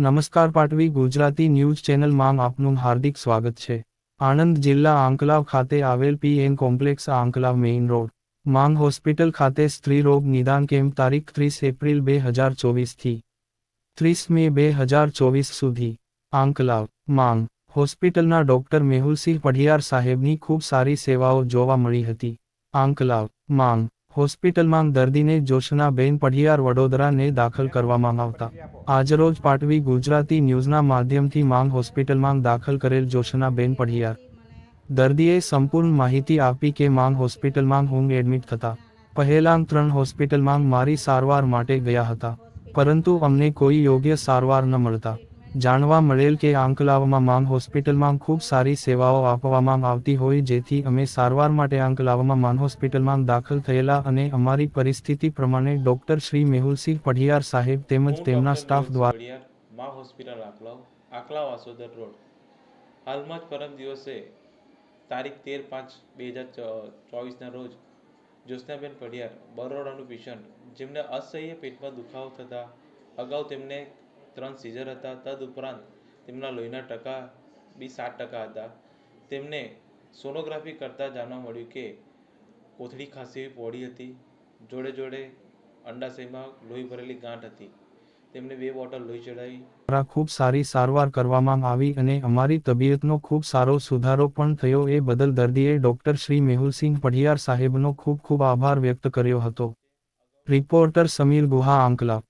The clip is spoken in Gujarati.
નમસ્કાર પાટવી ગુજરાતી ન્યૂઝ ચેનલમાં આપનું હાર્દિક સ્વાગત છે. આણંદ જિલ્લા આંકલાવ ખાતે આવેલ PN complex Anklav main road, Mang hospital ખાતે સ્ત્રી રોગ નિદાન કેમ્પ તારીખ ત્રીસ એપ્રિલ બે હજાર ચોવીસથી ત્રીસ મે બે હજાર ચોવીસ સુધી. આંકલાવ, માંગ, હોસ્પિટલના ડોક્ટર મેહુલસિંહ પઢિયાર સાહેબની ખૂબ સારી સેવાઓ જોવા મળી હતી. આંકલાવ, માંગ હોસ્પિટલમાં દર્દીને જોશનાબેન પઢિયાર વડોદરાને દાખલ કરવામાં આવતા. આજરોજ પાટવી ગુજરાતી ન્યૂઝના માધ્યમથી માંગ હોસ્પિટલમાં દાખલ કરેલ જોશનાબેન પઢિયાર. દર્દીએ સંપૂર્ણ માહિતી આપી કે માંગ હોસ્પિટલમાં હું એડમિટ થતા. પહેલાં ત્રણ હોસ્પિટલમાં મારી સારવાર માટે ગયા હતા. પરંતુ અમને કોઈ યોગ્ય સારવાર ન મળતા. જાણવા મળેલ કે આંકલાવમાં માંગ હોસ્પિટલમાં ખૂબ સારી સેવાઓ આપવામાં આવતી હોય જેથી અમે સારવાર માટે આંકલાવમાં માન હોસ્પિટલમાં દાખલ થયેલા અને અમારી પરિસ્થિતિ પ્રમાણે ડોક્ટર શ્રી મેહુલસિંહ પઢિયાર સાહેબ તેમજ તેમના સ્ટાફ દ્વારા માં મા હોસ્પિટલ આંકલાવ આંકલાવ આસોદર રોડ. હાલમાં જ પરમ દિવસે તારીખ તેર પાંચ બે હજાર ચોવીસના રોજ જ્યોત્સનાબેન પડિયાર બરોડાનું પેશન્ટ જેમને અસહ્ય પેટમાં દુખાવો થતા અગાઉ તેમને ત્રણ સીઝર હતા. તદ ઉપરાંત તેમના લોહીના ટકા બી સાત ટકા હતા. તેમને સોનોગ્રાફી કરતાં જાણવા મળ્યું કે કોથળી ખાંસી પહોળી હતી. જોડે જોડે અંડાશયમાં લોહી ભરેલી ગાંઠ હતી. તેમને બે બોટલ લોહી ચડાવી. ખૂબ સારી સારવાર કરવામાં આવી અને અમારી તબિયતનો ખૂબ સારો સુધારો પણ થયો. એ બદલ દર્દીએ ડોક્ટર શ્રી મેહુલસિંહ પઢિયાર સાહેબનો ખૂબ ખૂબ આભાર વ્યક્ત કર્યો હતો. રિપોર્ટર સમીર ગુહા આંકલાવ